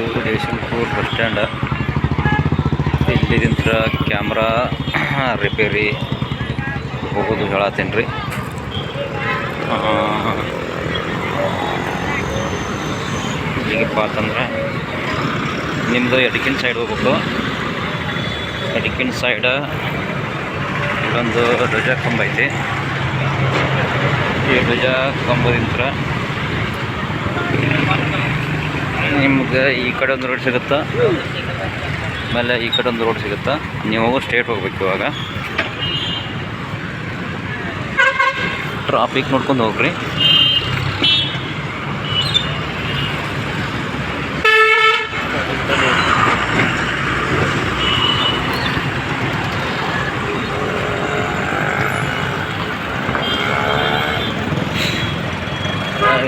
ಇದು Yeshwanthpur bus stand ಇಲ್ಲಿದಿಂತ್ರ camera repair ಹೋಗೋದು ಹೇಳತ್ತೀನಿ ರೀ ಈಗಪ್ಪ ಅಂತಂದ್ರೆ ನಿಮ್ಮದು ಎಡಕಿನ ಸೈಡ್ ಹೋಗ್ಬೇಕು. ಎಡಕಿನ ಸೈಡ ಇಲ್ಲೊಂದು ಧ್ವಜ ಕಂಬ ಐತಿ. ಈ ಧ್ವಜ ಕಂಬದಿಂತ್ರ ನಿಮ್ಗೆ ಈ ಕಡೆ ಒಂದು ರೋಡ್ ಸಿಗುತ್ತಾ? ಆಮೇಲೆ ಈ ಕಡೆ ಒಂದು ರೋಡ್ ಸಿಗುತ್ತಾ? ನೀವು ಸ್ಟೇಟ್ ಹೋಗ್ಬೇಕು ಇವಾಗ. ಟ್ರಾಫಿಕ್ ನೋಡ್ಕೊಂಡು ಹೋಗ್ರಿ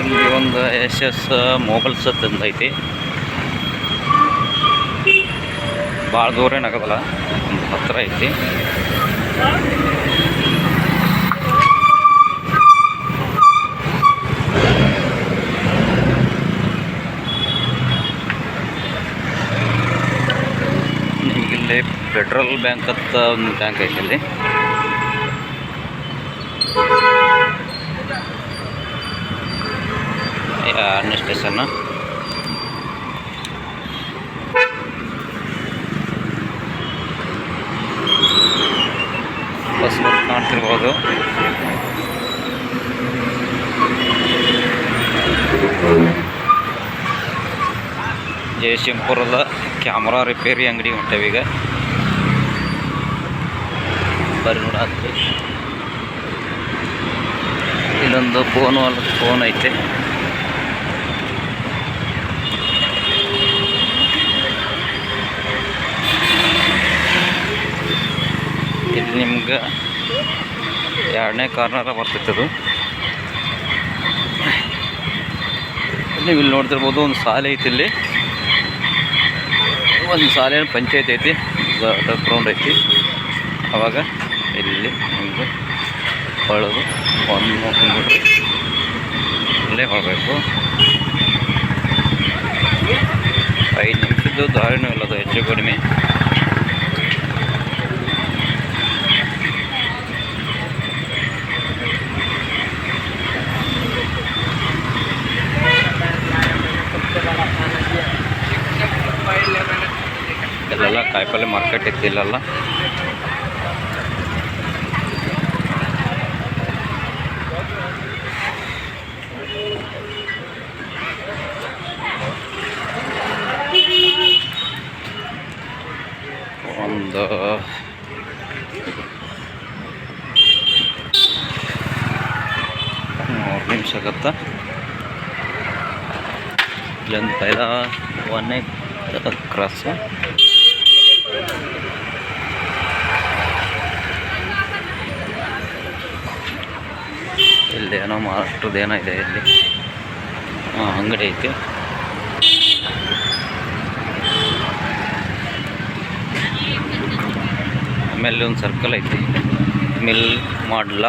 ಇಲ್ಲಿ ಒಂದು ಎಸ್ ಎಸ್ ಮೊಬೈಲ್ಸ್ ಅಂತ ಐತಿ. ಭಾಳ ದೂರ ಏನಾಗೋದಲ್ಲ ಒಂದು ಹತ್ತಿರ ಐತಿ. ಇಲ್ಲಿ ಫೆಡ್ರಲ್ ಬ್ಯಾಂಕ್ ಅಂತ ಒಂದು ಬ್ಯಾಂಕ್ ಐತಿ ಇಲ್ಲಿ ಎರಡನೇ ಸ್ಟೇಷನ್ನು ಬಸ್ ಕಾಣ್ತಿರ್ಬೋದು ಜಯಶಂಪುರದ ಕ್ಯಾಮ್ರಾ ರಿಪೇರಿ ಅಂಗಡಿ ಈಗ. ಬರ್ರಿ ನೋಡತ್ರಿ ಇಲ್ಲೊಂದು ಫೋನ್ ಫೋನ್ ಐತೆ. ನಿಮ್ಗೆ ಎರಡನೇ ಕಾರ್ನರ ಬರ್ತೈತದು ನೀವು ಇಲ್ಲಿ ನೋಡ್ತಿರ್ಬೋದು ಒಂದು ಶಾಲೆ ಐತಿ ಇಲ್ಲಿ. ಒಂದು ಶಾಲೆ ಪಂಚಾಯತ್ ಐತಿ. ಗ್ರೌಂಡ್ ಐತಿ. ಅವಾಗ ಇಲ್ಲಿ ಒಂದು ಹೊಳೋದು ಒಂದು ನೋಡ್ಕೊಂಡ್ಬಿಟ್ರಿ ಇಲ್ಲೇ ಹೊರಬೇಕು ಐದು ನಿಮಿಷದ್ದು ದಾರಿನೂ ಇಲ್ಲದು ಹೆಚ್ಚು ಕಡಿಮೆ. ಕಾಯಿಪಲ್ಲೆ ಮಾರ್ಕೆಟ್ ಐತಿ ಇಲ್ಲೆಲ್ಲ ಒಂದು ಮೂರು ನಿಮಿಷ ಆಗತ್ತಾ. ಇಲ್ಲೊಂದು ಪೈಲ ಒಂದೇ ಕ್ರಾಸು ಇಲ್ಲಿ ಏನೋ ಮಹಾರಾಷ್ಟ್ರದ್ದು ಏನೋ ಇದೆ ಇಲ್ಲಿ. ಅಂಗಡಿ ಐತಿ. ಆಮೇಲೆ ಒಂದು ಸರ್ಕಲ್ ಐತಿ. ಮಿಲ್ ಮಾಡಲ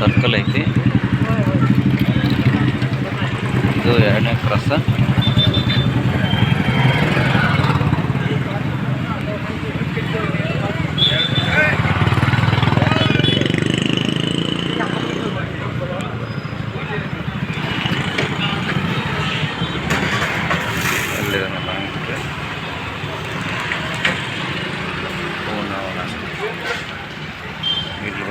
ಸರ್ಕಲ್ ಐತಿ. ಇದು ಎರಡನೇ ಕ್ರಾಸ.